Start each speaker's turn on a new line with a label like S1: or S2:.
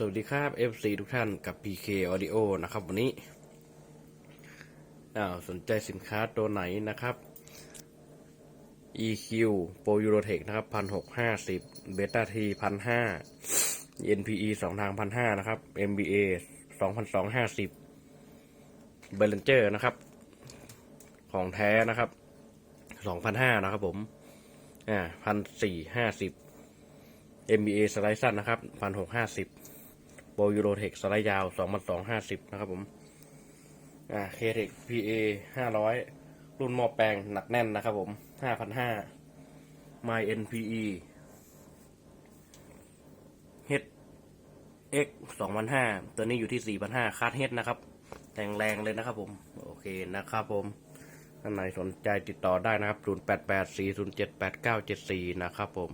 S1: สวัสดีครับ FC ทุกท่านกับ PK Audio นะครับ วันนี้สนใจสินค้าตัวไหนนะครับ EQ Pro Eurotech นะครับพันหกห้าสิบ Beta T พันห้า NPE สองทางพันห้านะครับ MBA สองพันสองห้าสิบ b e l l i n g e r นะครับ ของแท้นะครับสองพันห้านะครับผม อ่าพันสี่ห้าสิบ MBA สไลด์สั้นนะครับพันหกห้าสิบ โบยูโรเทคสไลด์ยาวสองพันสองห้าสิบนะครับผมอ่าเคเทค PA ห้าร้อยรุ่นหม้อแปลงหนักแน่นนะครับผมห้าพันห้า My NPE H X สองพันห้าตัวนี้อยู่ที่สี่พันห้าคาดเฮดนะครับ แต่งแรงเลยนะครับผม โอเคนะครับผมท่านไหนสนใจติดต่อได้นะครับ 0 8 8 4 0 7 8 9 7 4 นะครับผม